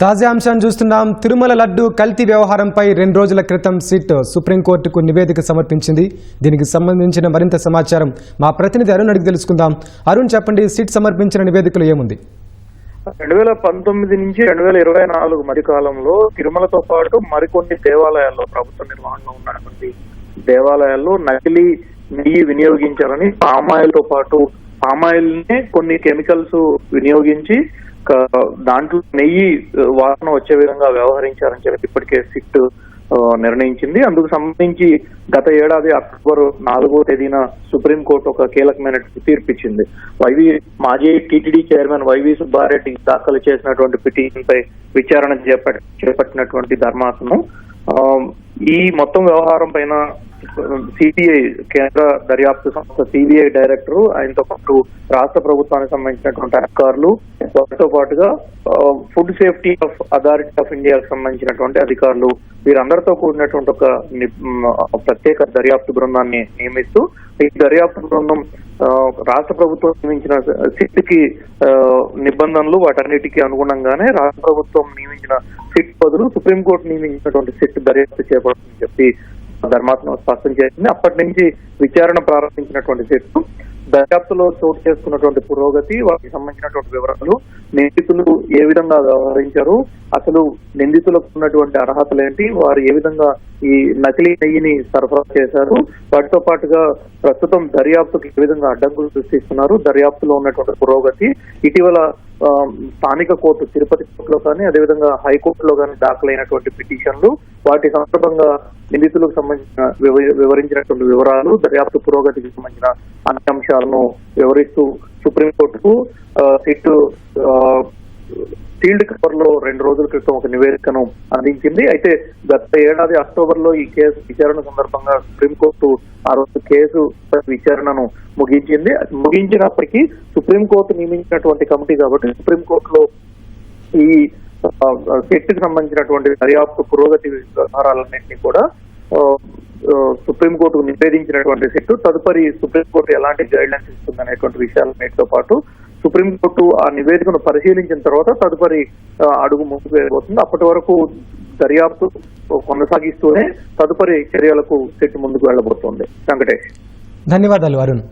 తాజా అంశాన్ని చూస్తున్నాం. తిరుమల లడ్డు కల్తీ వ్యవహారంపై రెండు రోజుల క్రితం సిట్ సుప్రీంకోర్టుకు నివేదిక సమర్పించింది. దీనికి సంబంధించిన మరింత సమాచారం మా ప్రతినిధి అరుణ్ అడిగి తెలుసుకుందాం. అరుణ్ చెప్పండి సిట్ సమర్పించిన నివేదికలో ఏముంది? రెండు వేల పంతొమ్మిది నుంచి రెండు వేల ఇరవై నాలుగు మధ్య కాలంలో తిరుమలతో పాటు మరికొన్ని దేవాలయాల్లో ప్రభుత్వ నిర్వహణలో ఉన్నటువంటి దేవాలయాల్లో నకిలీ నెయ్యి వినియోగించారని పామాయిల్తో పాటు పామాయిల్ని కొన్ని కెమికల్స్ వినియోగించి దాంట్లో నెయ్యి వాసన వచ్చే విధంగా వ్యవహరించారని చెప్పి ఇప్పటికే సిట్ నిర్ణయించింది. అందుకు సంబంధించి గత ఏడాది అక్టోబర్ నాలుగో తేదీన సుప్రీంకోర్టు ఒక కీలకమైన తీర్పు ఇచ్చింది వైవి మాజీ టీటీడీ చైర్మన్ వైవి సుబ్బారెడ్డి దాఖలు చేసినటువంటి పిటిషన్ పై విచారణ చేపట్టినటువంటి ధర్మాసనం. ఆ, ఈ మొత్తం వ్యవహారం పైన సిబిఐ కేంద్ర దర్యాప్తు సంస్థ సిబిఐ డైరెక్టర్ ఆయనతో పాటు రాష్ట్ర ప్రభుత్వానికి సంబంధించినటువంటి అధికారులు వారితో పాటుగా food safety of authority of ఇండియాకి సంబంధించినటువంటి అధికారులు వీరందరితో కూడినటువంటి ఒక ప్రత్యేక దర్యాప్తు బృందాన్ని నియమిస్తూ ఈ దర్యాప్తు బృందం రాష్ట్ర ప్రభుత్వం నియమించిన సిట్కి నిబంధనలు వాటన్నిటికీ అనుగుణంగానే రాష్ట్ర ప్రభుత్వం నియమించిన సిట్ బదులు సుప్రీంకోర్టు నియమించినటువంటి సిట్ దర్యాప్తు చేపడుతుందని చెప్పి ధర్మాసనం స్పష్టం చేసింది. అప్పటి నుంచి విచారణ ప్రారంభించినటువంటి సిట్ దర్యాప్తులో చోటు చేసుకున్నటువంటి పురోగతి వాటికి సంబంధించినటువంటి వివరాలు నిందితులు ఏ విధంగా వ్యవహరించారు అసలు నిందితులకు ఉన్నటువంటి అర్హతలు ఏంటి వారు ఏ విధంగా ఈ నకిలీ నెయ్యిని సరఫరా చేశారు వాటితో పాటుగా ప్రస్తుతం దర్యాప్తుకి ఏ విధంగా అడ్డంకులు సృష్టిస్తున్నారు దర్యాప్తులో ఉన్నటువంటి పురోగతి ఇటీవల స్థానిక కోర్టు తిరుపతి కోర్టులో కానీ అదేవిధంగా హైకోర్టులో కానీ దాఖలైనటువంటి పిటిషన్లు వాటి సందర్భంగా నిందితులకు సంబంధించిన వివరించినటువంటి వివరాలు దర్యాప్తు పురోగతికి సంబంధించిన అన్ని అంశాలను వివరిస్తూ సుప్రీంకోర్టుకు సిట్ ఫీల్డ్ కవర్లో రెండు రోజుల క్రితం ఒక నివేదికను అందించింది. అయితే గత ఏడాది అక్టోబర్లో ఈ కేసు విచారణ సందర్భంగా సుప్రీంకోర్టు ఆ రోజు కేసు విచారణను ముగించింది. ముగించినప్పటికీ సుప్రీంకోర్టు నియమించినటువంటి కమిటీ కాబట్టి సుప్రీంకోర్టులో ఈ సెట్కి సంబంధించినటువంటి దర్యాప్తు పురోగతి వ్యవహారాలన్నింటినీ కూడా సుప్రీంకోర్టుకు నివేదించినటువంటి సిట్టు తదుపరి సుప్రీంకోర్టు ఎలాంటి గైడ్ లైన్స్ ఇస్తుంది అనేటువంటి విషయాలన్నిటితో పాటు సుప్రీంకోర్టు ఆ నివేదికను పరిశీలించిన తర్వాత తదుపరి అడుగు ముందుకు వెళ్ళబోతుంది అప్పటి వరకు దర్యాప్తు కొనసాగిస్తూనే తదుపరి చర్యలకు సెట్ ముందుకు వెళ్ళబోతోంది. వెంకటేష్. ధన్యవాదాలు అరుణ్.